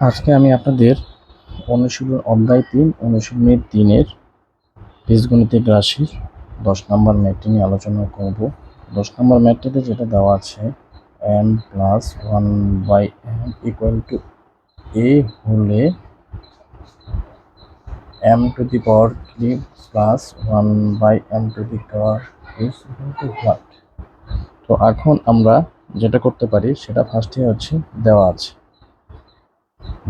আজকে আমি আপনাদের অনুশীলন অধ্যায় তিন অনুশীলনী তিনের বীজগণিতিক রাশির দশ নম্বর ম্যাটটি নিয়ে আলোচনা করব। দশ নম্বর ম্যাটটিতে যেটা দেওয়া আছে M plus one by M equal to A হলে M to the power three plus one by M to the power is to what তো এখন আমরা যেটা করতে পারি, সেটা ফার্স্টে হচ্ছে দেওয়া আছে।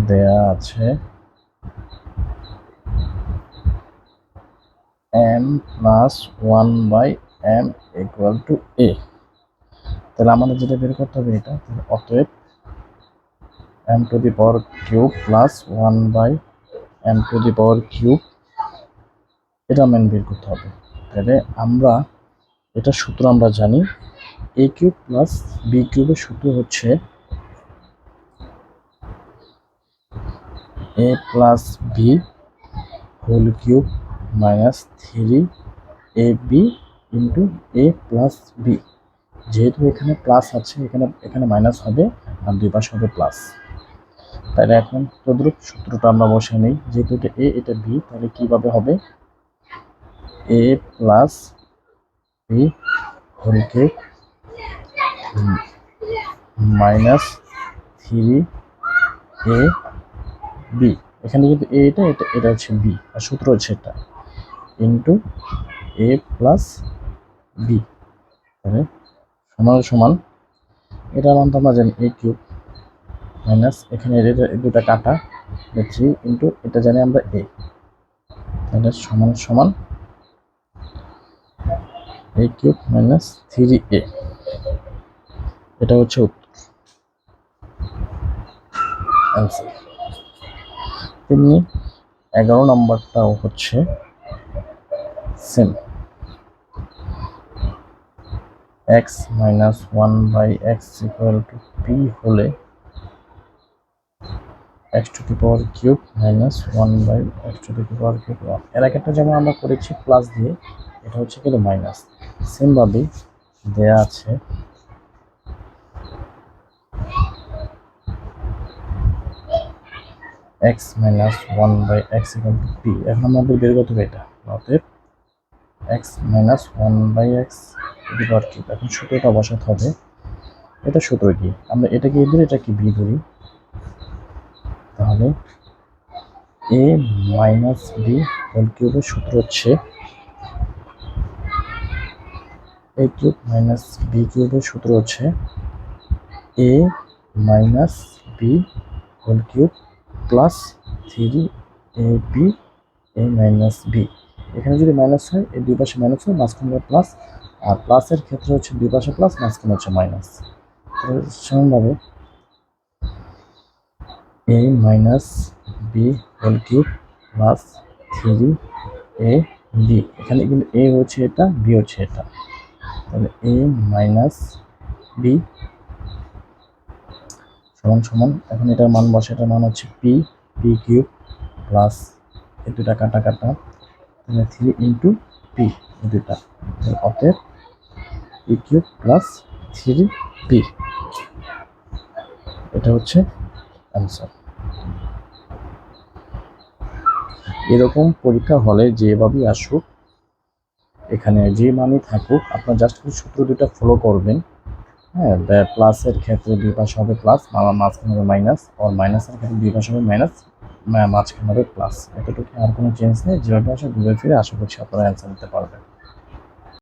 দেয়া আছে। M plus one by M equal to A তাহলে আমাদের যেটা বের করতে হবে এটা অতএব M to the power cube plus one by M to the power cube এটা মেন বের করতে হবে। তাহলে আমরা এটা সূত্র আমরা জানি এ কিউব প্লাস বি কিউবের সূত্র হচ্ছে A plus B whole cube minus three A B into A plus B যেহেতু এখানে প্লাস আছে, এখানে এখানে মাইনাস হবে, আর দুই পাশে হবে প্লাস তাহলে এখন তদ্রুপ সূত্রটা আমরা বসে নিই। যেহেতু এটা এ এটা বি তাহলে কীভাবে হবে? A plus B whole cube minus three A B এখানে কিন্তু এটা এটা এটা হচ্ছে বি আর সূত্র হচ্ছে এটা। ইন্টু এ প্লাস বি তাহলে সমান সমান, এটা মান তো আমরা জানি এ কিউব মাইনাস এখানে দুটা কাটা থ্রি ইন্টু এটা জানি আমরা এ তাহলে সমান সমান A cube minus three A এটা হচ্ছে উত্তর। অ্যান্সার তেমনি এগারো নম্বরটাও হচ্ছে same X minus one by X equal to P হলে X to the power cube minus one by X to the power cube এর আগেরটা যেমন আমরা করেছি প্লাস দিয়ে, এটা হচ্ছে কিন্তু মাইনাস সেমভাবেই দেয়া আছে X minus one by X equal to P এখন আমাদের বের করতে হবে এটা, অতএব X minus one by X ডিভার cube এখন সূত্রটা বসাতে হবে। এটা সূত্র কি? আমরা এটাকে এ ধরি এটা কি বি ধরি। তাহলে এ মাইনাস বি হোল কিউবের সূত্র হচ্ছে এ কিউব মাইনাস বি কিউবের সূত্র হচ্ছে A minus B whole cube plus three A B A minus B এখানে যদি মাইনাস হয় এই দুই পাশে মাইনাস হয়, মাঝখানে প্লাস আর প্লাসের ক্ষেত্রে হচ্ছে দুই পাশে প্লাস মাঝখানে হচ্ছে মাইনাস তো A minus B whole cube plus three A B এখানে কিন্তু এ হচ্ছে এটা বি হচ্ছে এটা। তাহলে এ মাইনাস বি সমান সমান। এখন এটার মান বসে, এটার মান হচ্ছে পি পি কিউব প্লাস এই দুটা কাটা কাটা তাহলে থ্রি ইন্টু পি এই দুটা অতএব P cube plus three P এটা হচ্ছে অ্যান্সার এরকম পরীক্ষা হলে যেভাবেই আসুক, এখানে যে মানই থাকুক, আপনার জাস্ট সূত্র দুটা ফলো করবেন। হ্যাঁ প্লাসের ক্ষেত্রে দুই পাশে হবে প্লাস মাঝখানে হবে মাইনাস আর মাইনাসের ক্ষেত্রে দুই পাশে হবে মাইনাস মাঝখানে হবে প্লাস এতটুকু আর কোনো চেঞ্জ নেই, যেভাবে আসে ঘুরে ফিরে আশা করছি আপনারা অ্যান্সার নিতে পারবেন।